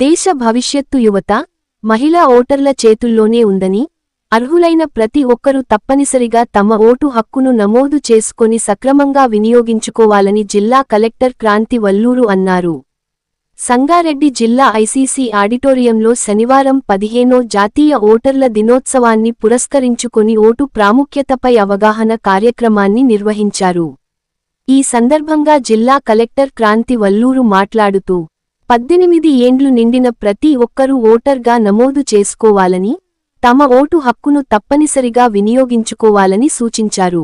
దేశ భవిష్యత్తు యువత మహిళా ఓటర్ల చేతుల్లోనే ఉందని అర్హులైన ప్రతి ఒక్కరూ తప్పనిసరిగా తమ ఓటు హక్కును నమోదు చేసుకొని సక్రమంగా వినియోగించుకోవాలని జిల్లా కలెక్టర్ క్రాంతి వల్లూరు అన్నారు. సంగారెడ్డి జిల్లా ఐసీసీ ఆడిటోరియంలో శనివారం పదిహేనో జాతీయ ఓటర్ల దినోత్సవాన్ని పురస్కరించుకొని ఓటు ప్రాముఖ్యతపై అవగాహన కార్యక్రమాన్ని నిర్వహించారు. ఈ సందర్భంగా జిల్లా కలెక్టర్ క్రాంతి వల్లూరు మాట్లాడుతూ పద్దెనిమిది ఏండ్లు నిండిన ప్రతి ఒక్కరూ ఓటర్గా నమోదు చేసుకోవాలని తమ ఓటు హక్కును తప్పనిసరిగా వినియోగించుకోవాలని సూచించారు.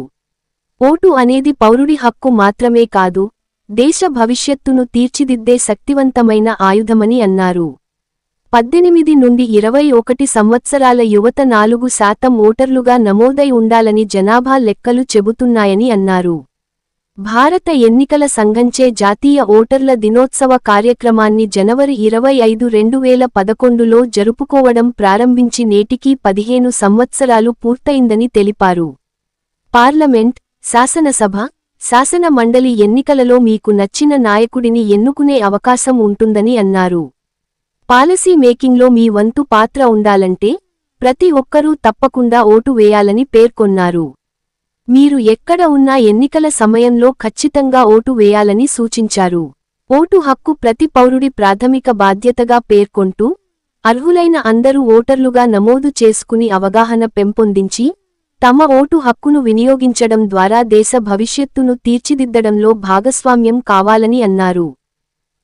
ఓటు అనేది పౌరుడి హక్కు మాత్రమే కాదు దేశ భవిష్యత్తును తీర్చిదిద్దే శక్తివంతమైన ఆయుధమని అన్నారు. పద్దెనిమిది నుండి ఇరవై ఒకటి సంవత్సరాల యువత నాలుగు శాతం ఓటర్లుగా నమోదై ఉండాలని జనాభా లెక్కలు చెబుతున్నాయని అన్నారు. భారత ఎన్నికల సంఘంచే జాతీయ ఓటర్ల దినోత్సవ కార్యక్రమాన్ని జనవరి ఇరవై ఐదు రెండు వేల పదకొండులో జరుపుకోవడం ప్రారంభించి నేటికి పదిహేను సంవత్సరాలు పూర్తయిందని తెలిపారు. పార్లమెంట్ శాసనసభ శాసన మండలి ఎన్నికలలో మీకు నచ్చిన నాయకుడిని ఎన్నుకునే అవకాశం ఉంటుందని అన్నారు. పాలసీ మేకింగ్లో మీ వంతు పాత్ర ఉండాలంటే ప్రతి ఒక్కరూ తప్పకుండా ఓటు వేయాలని పేర్కొన్నారు. మీరు ఎక్కడ ఉన్నా ఎన్నికల సమయంలో ఖచ్చితంగా ఓటు వేయాలని సూచించారు. ఓటు హక్కు ప్రతి పౌరుడి ప్రాథమిక బాధ్యతగా పేర్కొంటూ అర్హులైన అందరూ ఓటర్లుగా నమోదు చేసుకుని అవగాహన పెంపొందించి తమ ఓటు హక్కును వినియోగించడం ద్వారా దేశ భవిష్యత్తును తీర్చిదిద్దడంలో భాగస్వామ్యం కావాలని అన్నారు.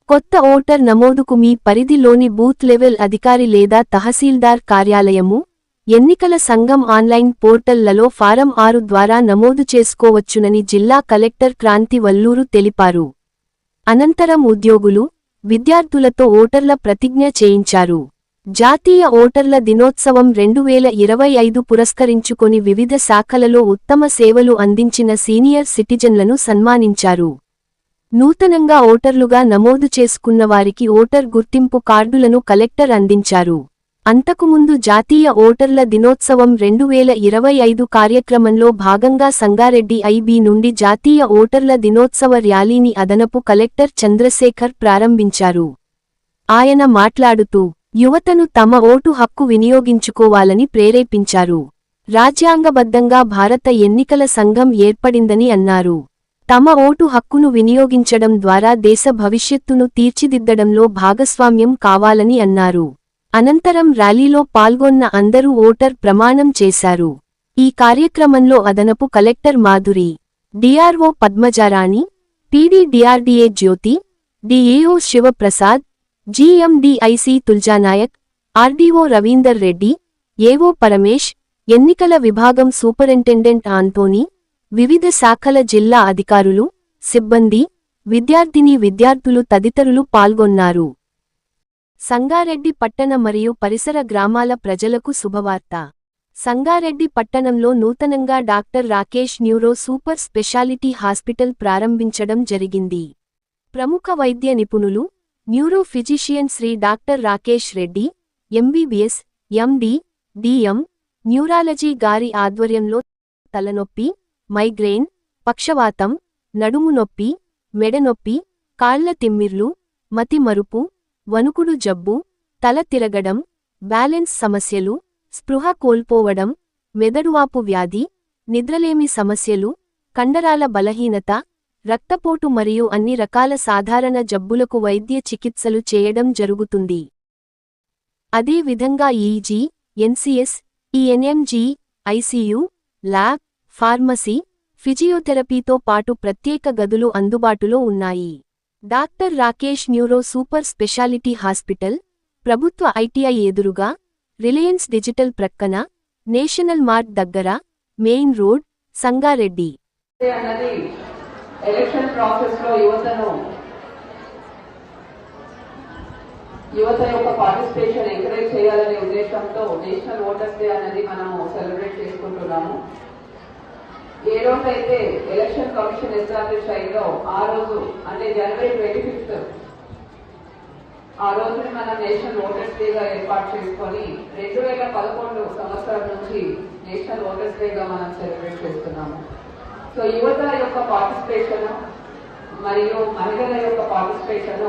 కొత్త ఓటర్ నమోదుకు మీ పరిధిలోని బూత్ లెవెల్ అధికారి లేదా తహసీల్దార్ కార్యాలయము ఎన్నికల సంఘం ఆన్లైన్ పోర్టళ్ళలో ఫారం ఆరు ద్వారా నమోదు చేసుకోవచ్చునని జిల్లా కలెక్టర్ క్రాంతి వల్లూరు తెలిపారు. అనంతరం ఉద్యోగులు విద్యార్థులతో ఓటర్ల ప్రతిజ్ఞ చేయించారు. జాతీయ ఓటర్ల దినోత్సవం రెండు వేల ఇరవై ఐదు పురస్కరించుకొని వివిధ శాఖలలో ఉత్తమ సేవలు అందించిన సీనియర్ సిటిజన్లను సన్మానించారు. నూతనంగా ఓటర్లుగా నమోదు చేసుకున్న వారికి ఓటర్ గుర్తింపు కార్డులను కలెక్టర్ అందించారు. అంతకుముందు జాతీయ ఓటర్ల దినోత్సవం రెండు వేల ఇరవై ఐదు కార్యక్రమంలో భాగంగా సంగారెడ్డి ఐబీ నుండి జాతీయ ఓటర్ల దినోత్సవ ర్యాలీని అదనపు కలెక్టర్ చంద్రశేఖర్ ప్రారంభించారు. ఆయన మాట్లాడుతూ యువతను తమ ఓటు హక్కు వినియోగించుకోవాలని ప్రేరేపించారు. రాజ్యాంగబద్ధంగా భారత ఎన్నికల సంఘం ఏర్పడిందని అన్నారు. తమ ఓటు హక్కును వినియోగించడం ద్వారా దేశ భవిష్యత్తును తీర్చిదిద్దడంలో భాగస్వామ్యం కావాలని అన్నారు. అనంతరం ర్యాలీలో పాల్గొన్న అందరూ ఓటర్ ప్రమాణం చేశారు. ఈ కార్యక్రమంలో అదనపు collector Madhuri DRO Padmajarani PD DRDA Jyothi DAO Shivaprasad GM DIC Tuljanayak RDO Ravinder Reddy AO Paramesh ఎన్నికల విభాగం సూపరింటెండెంట్ ఆంటోనీ వివిధ శాఖల జిల్లా అధికారులు సిబ్బంది విద్యార్థిని విద్యార్థులు తదితరులు పాల్గొన్నారు. సంగారెడ్డి పట్టణ మరియు పరిసర గ్రామాల ప్రజలకు శుభవార్త. సంగారెడ్డి పట్టణంలో నూతనంగా doctor Rakesh neuro super speciality hospital ప్రారంభించడం జరిగింది. ప్రముఖ వైద్య నిపుణులు neuro physician Shri doctor Rakesh Reddy MBBS MD DM neurology garu ఆధ్వర్యంలో తలనొప్పి మైగ్రేన్ పక్షవాతం నడుము నొప్పి మెడనొప్పి కాళ్ళ తిమ్మిర్లు మతిమరుపు వణుకుడు జబ్బు తల తిరగడం బ్యాలెన్స్ సమస్యలు స్పృహ కోల్పోవడం మెదడువాపు వ్యాధి నిద్రలేమి సమస్యలు కండరాల బలహీనత రక్తపోటు మరియు అన్ని రకాల సాధారణ జబ్బులకు వైద్య చికిత్సలు చేయడం జరుగుతుంది. అదే విధంగా EEG NCS ENMG ICU lab pharmacy ఫిజియోథెరపీతో పాటు ప్రత్యేక గదులు అందుబాటులో ఉన్నాయి. Doctor Rakesh neuro super speciality hospital ప్రభుత్వ ఐటీఐ ఎదురుగా రిలయన్స్ డిజిటల్ ప్రక్కన నేషనల్ మార్ట్ దగ్గర మెయిన్ రోడ్ సంగారెడ్డి. అన్నది ఎలక్షన్ ప్రాసెస్ యువతను యువత యొక్క పార్టిసిపేషన్ ఎంకరేజ్ చేయాలనే ఉద్దేశంతో నేషనల్ ఓటర్స్ డే అనేది మనము సెలబ్రేట్ చేసుకుంటున్నాము. ఏ రోజైతే ఎలక్షన్ కమిషన్ ఎస్టాబ్లిష్ అయిందో ఆ రోజు అంటే జనవరి ట్వంటీ ఫిఫ్త్ ఆ రోజుని మనం నేషనల్ ఓటర్స్ డేగా ఏర్పాటు చేసుకొని రెండు వేల పదకొండు సంవత్సరం నుంచి నేషనల్ ఓటర్స్ డేగా మనం సెలబ్రేట్ చేస్తున్నాము. సో యువత యొక్క పార్టిసిపేషన్ మరియు మహిళల యొక్క పార్టిసిపేషన్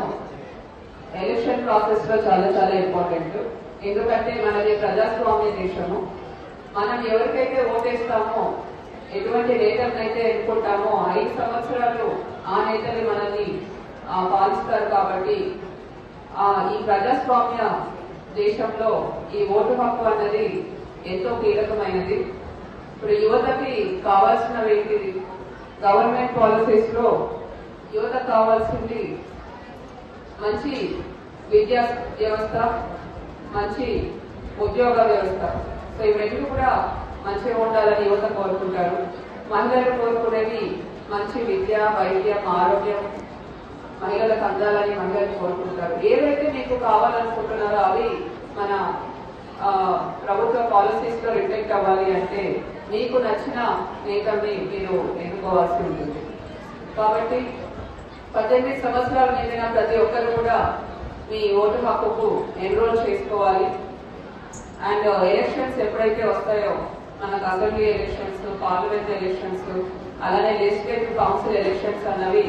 ఎలక్షన్ ప్రాసెస్లో చాలా చాలా ఇంపార్టెంట్. ఎందుకంటే మనది ప్రజాస్వామ్య దేశము. మనం ఎవరికైతే ఓటేస్తామో ఎటువంటి నేతలను అయితే ఎన్నుకుంటామో ఐదు సంవత్సరాలు ఆ నేతలు మనల్ని పాలిస్తారు కాబట్టి ఆ, ఈ ప్రజాస్వామ్య దేశంలో ఈ ఓటు హక్కు అన్నది ఎంతో కీలకమైనది. ఇప్పుడు యువతకి కావాల్సినవి ఏంటిది? గవర్నమెంట్ పాలసీస్లో యువత కావాల్సింది మంచి విద్యా వ్యవస్థ మంచి ఉద్యోగ వ్యవస్థ. సో ఇవన్నీ కూడా మంచిగా ఉండాలని యువత కోరుకుంటారు. మహిళలు కోరుకునేది మంచి విద్య వైద్యం ఆరోగ్యం మహిళలకు అందాలని మహిళలు కోరుకుంటారు. ఏదైతే మీకు కావాలనుకుంటున్నారో అవి మన ప్రభుత్వ పాలసీస్లో రిఫ్లెక్ట్ అవ్వాలి అంటే మీకు నచ్చిన నేతల్ని మీరు ఎన్నుకోవాల్సి ఉంటుంది. కాబట్టి పద్దెనిమిది సంవత్సరాలు నిండిన ప్రతి ఒక్కరు కూడా మీ ఓటు హక్కుకు ఎన్రోల్ చేసుకోవాలి. అండ్ ఎలక్షన్స్ ఎప్పుడైతే వస్తాయో మనకు అసెంబ్లీ ఎలక్షన్స్ పార్లమెంట్ ఎలక్షన్స్ అలానే లెజిస్లేటివ్ కౌన్సిల్ ఎలక్షన్స్ అన్నవి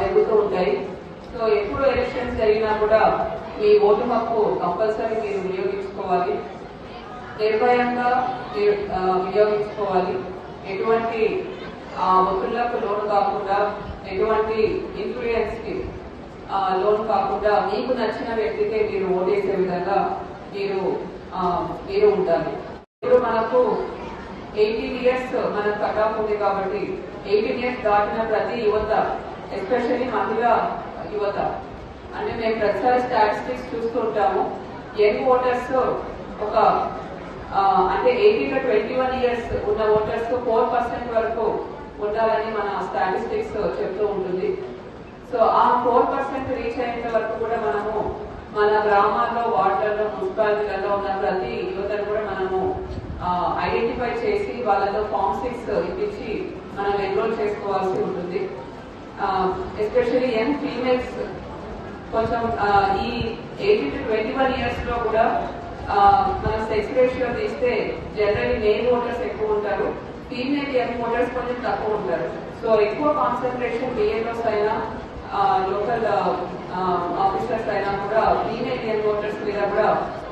జరుగుతూ ఉంటాయి. సో ఎప్పుడు ఎలక్షన్స్ జరిగినా కూడా మీ ఓటు హక్కు కంపల్సరీ మీరు వినియోగించుకోవాలి. నిర్భయంగా వినియోగించుకోవాలి. ఎటువంటి ఆ, ఒత్తిళ్ళకు లోన్ కాకుండా ఎటువంటి ఇన్ఫ్లుయెన్స్కి లోన్ కాకుండా మీకు నచ్చిన వ్యక్తికే మీరు ఓటేసే విధంగా మీరు మీరు ఉండాలి. ఇప్పుడు మనకు ఎయిటీన్ ఇయర్స్ మనకు కట్ ఉంది కాబట్టి ఎయిటీన్ ఇయర్స్ దాటిన ప్రతి యువత ఎస్పెషల్లీ మహిళా యువత అంటే మేము ప్రతిసారి స్టాటిస్టిక్స్ చూస్తూ ఉంటాము. యంగ్ ఓటర్స్ ఒక అంటే eighteen to twenty one years ఉన్న ఓటర్స్ ఫోర్ పర్సెంట్ వరకు ఉండాలని మన స్టాటిస్టిక్స్ చెప్తూ ఉంటుంది. సో ఆ ఫోర్ పర్సెంట్ రీచ్ అయ్యేంత వరకు కూడా మనము మన గ్రామాల్లో వార్డులలో మున్సిపాలిటీలలో ఉన్న ప్రతి యువతను కూడా మనము ఐడెంటిఫై చేసి వాళ్ళలో ఫామ్ సిక్స్ ఇప్పించి మనం ఎన్రోల్ చేసుకోవాల్సి ఉంటుంది. ఎస్పెషల్లీ యంగ్ ఫీమేల్స్ కొంచెం ఈ ఎయిటీన్ టు ట్వంటీ వన్ ఇయర్స్లో కూడా మన మనం సెక్స్ రేషియో తీస్తే జనరల్లీ మేల్ ఓటర్స్ ఎక్కువ ఉంటారు. ఫీమేల్ యంగ్ ఓటర్స్ కొంచెం తక్కువ ఉంటారు. సో ఎక్కువ కాన్సన్ట్రేషన్ బిఎల్ఓస్ అయినా లోకల్ ఆఫీసర్స్ అయినా కూడా ఫీమేల్ యంగ్ ఓటర్స్ మీద కూడా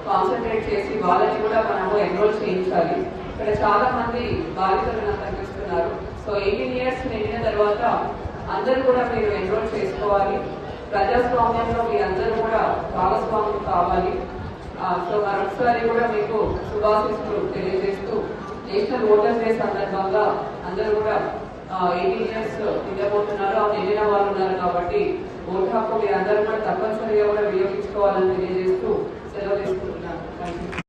కాన్సన్ట్రేట్ చేసి వాళ్ళని కూడా మనము ఎన్రోల్ చేయించాలి. ఇక్కడ చాలా మంది బాధితులు నాకు కనిపిస్తున్నారు సో ఎయిటీన్ ఇయర్స్ నిండిన తర్వాత అందరూ కూడా మీరు ఎన్రోల్ చేసుకోవాలి. ప్రజాస్వామ్యంలో మీ అందరూ కూడా భాగస్వామ్యం కావాలి. సో మరొకసారి కూడా మీకు శుభాశిస్తులు తెలియజేస్తూ నేషనల్ ఓటర్స్ డే సందర్భంగా అందరూ కూడా ఎయిటీన్ ఇయర్స్ నిండబోతున్నారు. ఆ నిండిన వాళ్ళు ఉన్నారు కాబట్టి ఓటు హక్కు మీరు అందరూ కూడా తప్పనిసరిగా కూడా వినియోగించుకోవాలని తెలియజేస్తూ se lo.